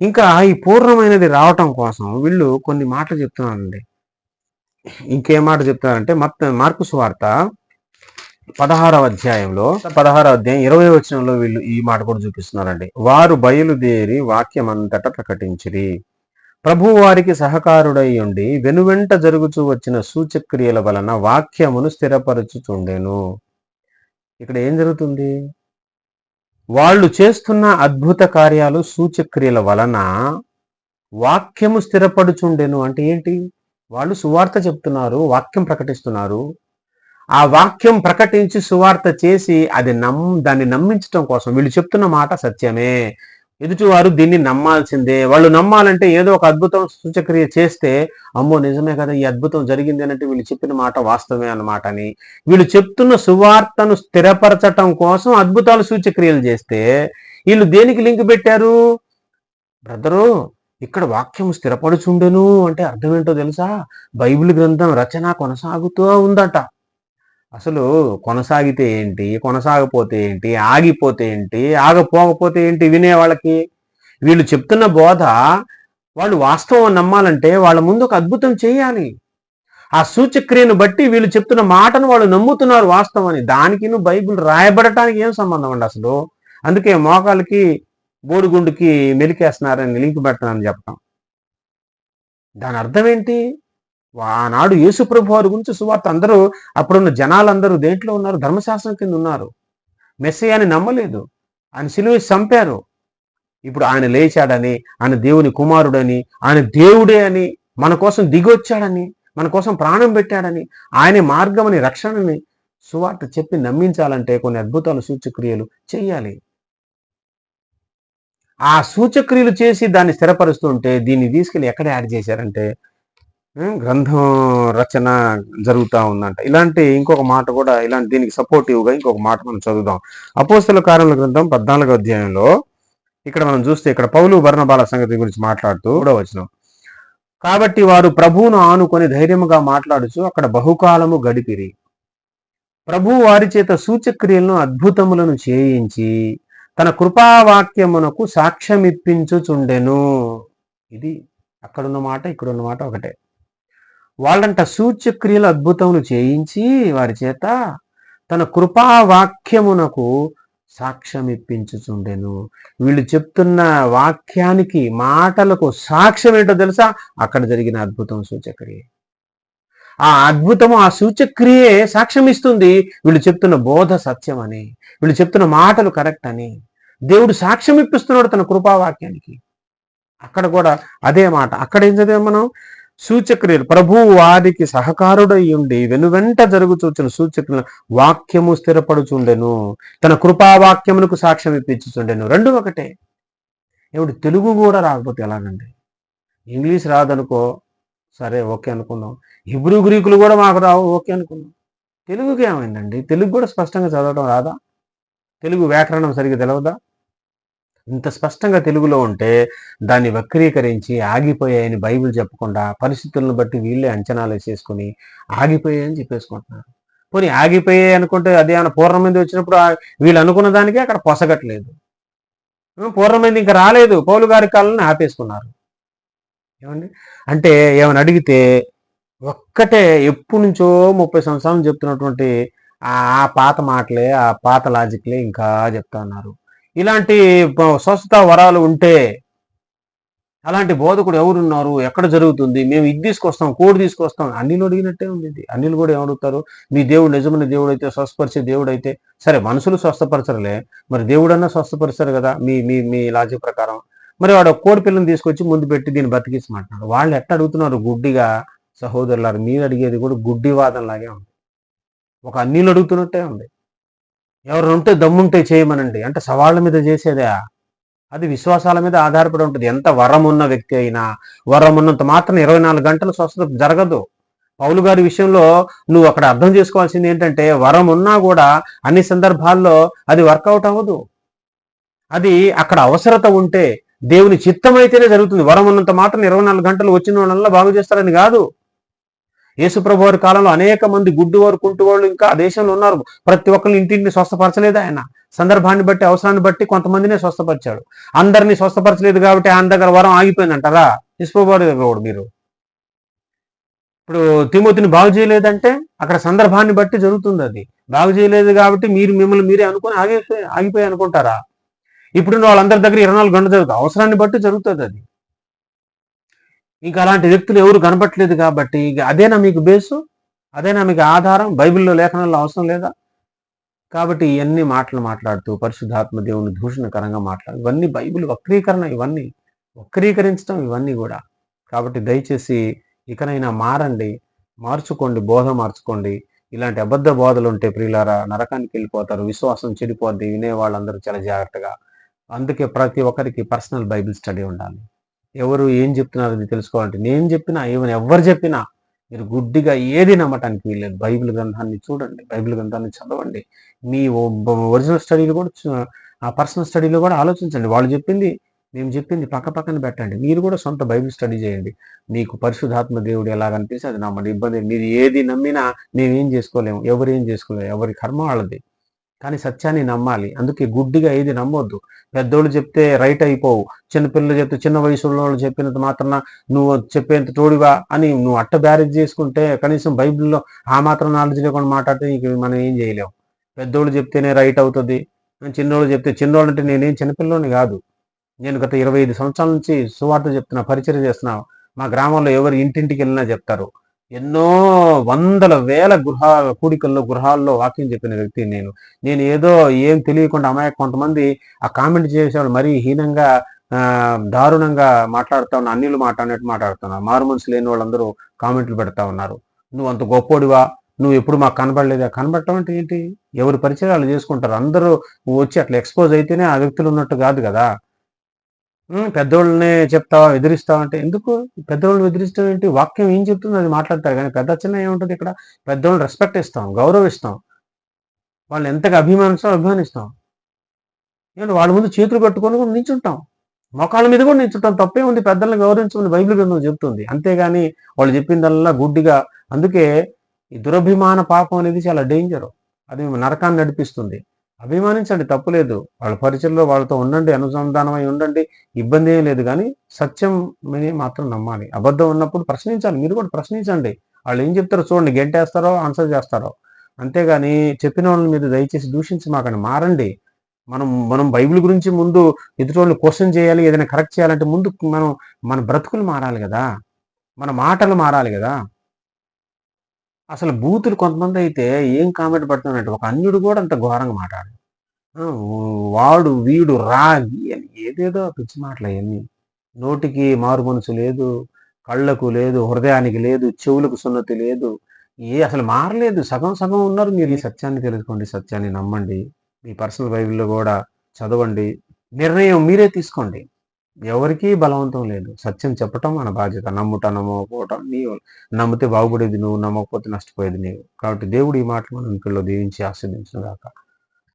ఇంకా ఈ పూర్ణమైనది రావటం కోసం వీళ్ళు కొన్ని మాటలు చెప్తున్నారండి. ఇంకేం మాట చెప్తున్నారంటే మత్ మార్కు సువార్త పదహారవ అధ్యాయంలో పదహారవ అధ్యాయం ఇరవై వచనంలో వీళ్ళు ఈ మాట కూడా చూపిస్తున్నారండి. వారు బయలుదేరి వాక్యం అంతటా ప్రకటించిరి. ప్రభు వారికి సహకారుడై ఉండి వెనువెంట జరుగుచూ వచ్చిన సూచక్రియల వలన వాక్యమును స్థిరపరచుచుండెను. ఇక్కడ ఏం జరుగుతుంది? వాళ్ళు చేస్తున్న అద్భుత కార్యాలు సూచక్రియల వలన వాక్యము స్థిరపడుచుండెను అంటే ఏంటి? వాళ్ళు సువార్త చెప్తున్నారు వాక్యం ప్రకటిస్తున్నారు. ఆ వాక్యం ప్రకటించి సువార్త చేసి అది నమ్ దాన్ని నమ్మించడం కోసం వీళ్ళు చెప్తున్న మాట సత్యమే. ఎదుటివారు దీన్ని నమ్మాల్సిందే. వాళ్ళు నమ్మాలంటే ఏదో ఒక అద్భుతం సూచక్రియ చేస్తే అమ్మో నిజమే కదా ఈ అద్భుతం జరిగింది అంటే వీళ్ళు చెప్పిన మాట వాస్తవమే అన్నమాట అని. వీళ్ళు చెప్తున్న సువార్తను స్థిరపరచటం కోసం అద్భుతాలు సూచక్రియలు చేస్తే వీళ్ళు దేనికి లింక్ పెట్టారు? బ్రదరు ఇక్కడ వాక్యం స్థిరపడుచుండెను అంటే అర్థం ఏంటో తెలుసా? బైబిల్ గ్రంథం రచన కొనసాగుతూ ఉందట. అసలు కొనసాగితే ఏంటి? కొనసాగపోతే ఏంటి? ఆగిపోతే ఏంటి? ఆగపోకపోతే ఏంటి వినే వాళ్ళకి? వీళ్ళు చెప్తున్న బోధ వాళ్ళు వాస్తవం నమ్మాలంటే వాళ్ళ ముందు ఒక అద్భుతం చేయాలి. ఆ సూచక్రియను బట్టి వీళ్ళు చెప్తున్న మాటను వాళ్ళు నమ్ముతున్నారు వాస్తవం అని దానికి బైబిల్ రాయబడటానికి ఏం సంబంధం అండి అసలు? అందుకే మోకాలకి బోడిగుండుకి మెలికేస్తున్నారని లింక్ పెడతానని చెప్పడం దాని అర్థం ఏంటి? ఆనాడు యేసుప్రభు వారి గురించి సువార్త. అందరూ అప్పుడున్న జనాలందరూ దేంట్లో ఉన్నారు? ధర్మశాస్త్రం కింద ఉన్నారు. మెస్సయాని నమ్మలేదు. ఆయన సిలువ చంపారు. ఇప్పుడు ఆయన లేచాడని ఆయన దేవుని కుమారుడని ఆయన దేవుడే అని మన కోసం దిగొచ్చాడని మన కోసం ప్రాణం పెట్టాడని ఆయన మార్గమని రక్షణని సువార్త చెప్పి నమ్మించాలంటే కొన్ని అద్భుతాలు సూచక్రియలు చేయాలి ఆ సూచక్రియలు చేసి దాన్ని స్థిరపరుస్తుంటే దీన్ని తీసుకెళ్ళి ఎక్కడ యాడ్ చేశారంటే గ్రంథం రచన జరుగుతూ ఉందంట. ఇలాంటి ఇంకొక మాట కూడా ఇలాంటి దీనికి సపోర్టివ్గా ఇంకొక మాట మనం చదువుదాం. అపోస్తల కార్యముల గ్రంథం పద్నాలుగో అధ్యాయంలో ఇక్కడ మనం చూస్తే ఇక్కడ పౌలు వర్ణబాల సంగతి గురించి మాట్లాడుతూ కూడా వచ్చినాం కాబట్టి వారు ప్రభువును ఆనుకొని ధైర్యముగా మాట్లాడుచు అక్కడ బహుకాలము గడిపిరి. ప్రభు వారి చేత సూచక్రియలను అద్భుతములను చేయించి తన కృపావాక్యమునకు సాక్ష్యమిప్పించుచుండెను. ఇది అక్కడున్న మాట ఇక్కడున్న మాట ఒకటే. వాళ్ళంట సూచ్యక్రియలు అద్భుతములు చేయించి వారి చేత తన కృపావాక్యమునకు సాక్ష్యం ఇప్పించుచుండెను వీళ్ళు చెప్తున్న వాక్యానికి మాటలకు సాక్ష్యం ఏంటో తెలుసా? అక్కడ జరిగిన అద్భుతం సూచక్రియ. ఆ అద్భుతము ఆ సూచక్రియే సాక్ష్యం ఇస్తుంది వీళ్ళు చెప్తున్న బోధ సత్యం అని వీళ్ళు చెప్తున్న మాటలు కరెక్ట్ అని దేవుడు సాక్ష్యం ఇప్పిస్తున్నాడు తన కృపావాక్యానికి. అక్కడ కూడా అదే మాట. అక్కడ ఏం చదివాం మనం? సూచక్రియలు. ప్రభు వారికి సహకారుడై ఉండి వెనువెంట జరుగుచూచిన సూచక్రియలు వాక్యము స్థిరపడుచుండెను. తన కృపావాక్యమునకు సాక్ష్యం ఇప్పించుచుండెను. రెండు ఒకటే. ఇప్పుడు తెలుగు కూడా రాకపోతే ఎలాగండి? ఇంగ్లీష్ రాదనుకో సరే ఓకే అనుకుందాం. హిబ్రూ గ్రీకులు కూడా మాకు రావు ఓకే అనుకుందాం. తెలుగుకి ఏమైందండి? తెలుగు కూడా స్పష్టంగా చదవడం రాదా? తెలుగు వ్యాకరణం సరిగ్గా తెలవదా? ఇంత స్పష్టంగా తెలుగులో ఉంటే దాన్ని వక్రీకరించి ఆగిపోయాయని బైబిల్ చెప్పకుండా పరిస్థితులను బట్టి వీళ్ళే అంచనాలు వేసేసుకుని ఆగిపోయాయని చెప్పేసుకుంటున్నారు. పోనీ ఆగిపోయాయి అనుకుంటే అది ఏమైనా పూర్ణమైంది వచ్చినప్పుడు వీళ్ళు అనుకున్న దానికే అక్కడ పొసగట్లేదు. పూర్ణమైంది ఇంకా రాలేదు. పౌలు గారి కాలని ఆపేసుకున్నారు. ఏమండి? అంటే ఏమైనా అడిగితే ఒక్కటే ఎప్పటి నుంచో ముప్పై సంవత్సరాలు చెప్తున్నటువంటి ఆ ఆ పాత మాటలే ఆ పాత లాజిక్లే ఇంకా చెప్తా ఉన్నారు. ఇలాంటి స్వస్థత వరాలు ఉంటే అలాంటి బోధకుడు ఎవరున్నారు? ఎక్కడ జరుగుతుంది? మేము ఇది తీసుకొస్తాం కోడి తీసుకొస్తాం. అన్నిలు అడిగినట్టే ఉంది ఇది అన్నిలు కూడా ఏమడుగుతారు? మీ దేవుడు నిజమైన దేవుడు అయితే స్వస్థపరిచే దేవుడు అయితే సరే మనుషులు స్వస్థపరచరులే. మరి దేవుడన్నా స్వస్థపరిచారు కదా? మీ మీ మీ లాజిక్ ప్రకారం. మరి వాడు కోడి పిల్లని తీసుకొచ్చి ముందు పెట్టి దీన్ని బతికించమంటున్నాడు వాళ్ళు ఎట్ట అడుగుతున్నారు? గుడ్డిగా సహోదరులారు మీరు అడిగేది కూడా గుడ్డి వాదం లాగే ఉంది. ఒక అన్నిలు అడుగుతున్నట్టే ఉంది. ఎవరు ఉంటే దమ్ముంటే చేయమనండి. అంటే సవాళ్ళ మీద చేసేదే. అది విశ్వాసాల మీద ఆధారపడి ఉంటుంది. ఎంత వరం ఉన్న వ్యక్తి అయినా వరం ఉన్నంత మాత్రం ఇరవై నాలుగు గంటలు స్వస్థత జరగదు. పౌలు గారి విషయంలో నువ్వు అక్కడ అర్థం చేసుకోవాల్సింది ఏంటంటే వరం ఉన్నా కూడా అన్ని సందర్భాల్లో అది వర్కౌట్ అవ్వదు. అది అక్కడ అవసరత ఉంటే దేవుని చిత్తం అయితేనే జరుగుతుంది. వరం ఉన్నంత మాత్రం ఇరవై నాలుగు గంటలు వచ్చిన వాళ్ళ బాగు చేస్తారని కాదు. యేసుప్రభు వారి కాలంలో అనేక మంది గుడ్డు వారు కుంటు వాళ్ళు ఇంకా ఆ దేశంలో ఉన్నారు. ప్రతి ఒక్కరిని ఇంటింటిని స్వస్థపరచలేదు ఆయన? సందర్భాన్ని బట్టి అవసరాన్ని బట్టి కొంతమందినే స్వస్థపరిచాడు. అందరినీ స్వస్థపరచలేదు కాబట్టి ఆయన దగ్గర వరం ఆగిపోయిందంటారా యేసుప్రభు వారి దగ్గర కూడా మీరు. ఇప్పుడు తిమోతిని బాగు చేయలేదంటే అక్కడ సందర్భాన్ని బట్టి జరుగుతుంది అది. బాగు చేయలేదు కాబట్టి మీరు మిమ్మల్ని మీరే అనుకుని ఆగిపోయి ఆగిపోయి అనుకుంటారా? ఇప్పుడున్న వాళ్ళందరి దగ్గర ఇరవై నాలుగు గంటలు జరుగుతుంది అవసరాన్ని బట్టి జరుగుతుంది అది. ఇంకా అలాంటి వ్యక్తులు ఎవరు కనపట్లేదు కాబట్టి ఇక అదేనా మీకు బేసు? అదేనా మీకు ఆధారం? బైబిల్లో లేఖనాల్లో అవసరం లేదా? కాబట్టి ఇవన్నీ మాటలు మాట్లాడుతూ పరిశుద్ధాత్మ దేవుని దూషణకరంగా మాట్లాడు. ఇవన్నీ బైబిల్ వక్రీకరణ ఇవన్నీ వక్రీకరించడం ఇవన్నీ కూడా. కాబట్టి దయచేసి ఇకనైనా మారండి మార్చుకోండి బోధ మార్చుకోండి. ఇలాంటి అబద్ధ బోధలు ఉంటే ప్రియులారా నరకానికి వెళ్ళిపోతారు విశ్వాసం చెడిపోద్ది వినే వాళ్ళందరూ చాలా జాగ్రత్తగా. అందుకే ప్రతి ఒక్కరికి పర్సనల్ బైబిల్ స్టడీ ఉండాలి. ఎవరు ఏం చెప్తున్నారు అది తెలుసుకోవాలంటే నేను చెప్పినా ఏమైనా ఎవరు చెప్పినా మీరు గుడ్డిగా ఏది నమ్మటానికి వీల్లేదు. బైబిల్ గ్రంథాన్ని చూడండి బైబిల్ గ్రంథాన్ని చదవండి. మీ ఒరిజినల్ స్టడీలు కూడా ఆ పర్సనల్ స్టడీలో కూడా ఆలోచించండి. వాళ్ళు చెప్పింది మేము చెప్పింది పక్క పక్కన పెట్టండి. మీరు కూడా సొంత బైబిల్ స్టడీ చేయండి. మీకు పరిశుధాత్మ దేవుడు ఎలా కనిపిస్తే అది నమ్మండి. ఇబ్బంది మీరు ఏది నమ్మినా మేమేం చేసుకోలేము. ఎవరు ఏం చేసుకోలేము. ఎవరి కర్మ వాళ్ళది. కానీ సత్యాన్ని నమ్మాలి. అందుకే గుడ్డిగా ఏది నమ్మొద్దు. పెద్దోళ్ళు చెప్తే రైట్ అయిపోవు. చిన్నపిల్లలు చెప్తే చిన్న వయసులో వాళ్ళు చెప్పినంత మాత్రాన నువ్వు చెప్పేంత తోడివా అని నువ్వు అట్ట బ్యారేజ్ చేసుకుంటే కనీసం బైబిల్లో ఆ మాత్రం నాలెడ్జ్ లేకుండా మాట్లాడితే నీకు మనం ఏం చేయలేం. పెద్దోళ్ళు చెప్తేనే రైట్ అవుతుంది. చిన్నోళ్ళు చెప్తే చిన్నోళ్ళు అంటే నేనేం చిన్నపిల్లని కాదు. నేను గత ఇరవై ఐదు సంవత్సరాల నుంచి సువార్త చెప్తున్నా పరిచయం చేస్తున్నా. మా గ్రామంలో ఎవరు ఇంటింటికి వెళ్ళినా చెప్తారు. ఎన్నో వందల వేల గృహ కూడికల్లో గృహాల్లో వాక్యం చెప్పిన వ్యక్తి నేను. నేను ఏదో ఏం తెలియకుండా అమాయక కొంతమంది ఆ కామెంట్ చేసేవాళ్ళు మరీ హీనంగా ఆ, దారుణంగా మాట్లాడుతా ఉన్నా అన్నిలు మాట్లాడినట్టు మాట్లాడుతున్నారు మారు మనసు లేని వాళ్ళందరూ కామెంట్లు పెడతా ఉన్నారు. నువ్వు అంత గొప్పోడివా? నువ్వు ఎప్పుడు మాకు కనబడలేదా? కనబడటం అంటే ఏంటి? ఎవరి పరిచయాలు చేసుకుంటారు. అందరూ వచ్చి అట్లా ఎక్స్పోజ్ అయితేనే ఆ వ్యక్తులు ఉన్నట్టు కాదు కదా. పెద్దోళ్ళనే చెప్తావా ఎదిరిస్తావా అంటే ఎందుకు? పెద్దోళ్ళని ఎదిరిస్తాం ఏంటి? వాక్యం ఏం చెప్తుంది అది మాట్లాడతారు. కానీ పెద్ద చిన్న ఏముంటుంది ఇక్కడ? పెద్దోళ్ళు రెస్పెక్ట్ ఇస్తాం గౌరవిస్తాం. వాళ్ళు ఎంతగా అభిమానిస్తాం అభిమానిస్తాం. నేను వాళ్ళ ముందు చేతులు కట్టుకొని కూడా నించుంటాం. మోకాళ్ళ మీద కూడా నించుంటాం. తప్పే ఉంది పెద్దల్ని గౌరవించమని బైబిల్ గ్రంథం చెప్తుంది. అంతేగాని వాళ్ళు చెప్పిందల్లా గుడ్డిగా. అందుకే ఈ దురభిమాన పాపం అనేది చాలా డేంజర్ అది నరకాన్ని నడిపిస్తుంది. అభిమానించండి తప్పులేదు వాళ్ళ పరిచయంలో వాళ్ళతో ఉండండి అనుసంధానమై ఉండండి ఇబ్బంది ఏం లేదు. కానీ సత్యం మాత్రం నమ్మాలి. అబద్ధం ఉన్నప్పుడు ప్రశ్నించాలి. మీరు కూడా ప్రశ్నించండి. వాళ్ళు ఏం చెప్తారో చూడండి. గెంటేస్తారో ఆన్సర్ చేస్తారో. అంతేగాని చెప్పిన వాళ్ళని మీద దయచేసి దూషించి మాకండి. మారండి. మనం మనం బైబిల్ గురించి ముందు ఎదుటి క్వశ్చన్ చేయాలి ఏదైనా కరెక్ట్ చేయాలంటే ముందు మనం మన బ్రతుకులు మారాలి కదా. మన మాటలు మారాలి కదా. అసలు బూతులు కొంతమంది అయితే ఏం కామెంట్ పడుతున్నట్టు ఒక అన్యుడు కూడా అంత ఘోరంగా మాట్లాడు. వాడు వీడు రా అని ఏదేదో పిచ్చి మాటలు అవన్నీ. నోటికి మారు మనసు లేదు కళ్ళకు లేదు హృదయానికి లేదు చెవులకు సున్నతి లేదు. ఏ అసలు మారలేదు. సగం సగం ఉన్నారు మీరు ఈ సత్యాన్ని తెలుసుకోండి సత్యాన్ని నమ్మండి. మీ పర్సనల్ బైబిల్లో కూడా చదవండి. నిర్ణయం మీరే తీసుకోండి. ఎవరికీ బలవంతం లేదు. సత్యం చెప్పటం మన బాధ్యత. నమ్ముట నమ్మకపోవటం నీ నమ్మితే బాగుపడేది నువ్వు నమ్మకపోతే నష్టపోయేది నీవు. కాబట్టి దేవుడు ఈ మాటలు మన ఇంట్లో దీవించి ఆస్వాదించిన దాకా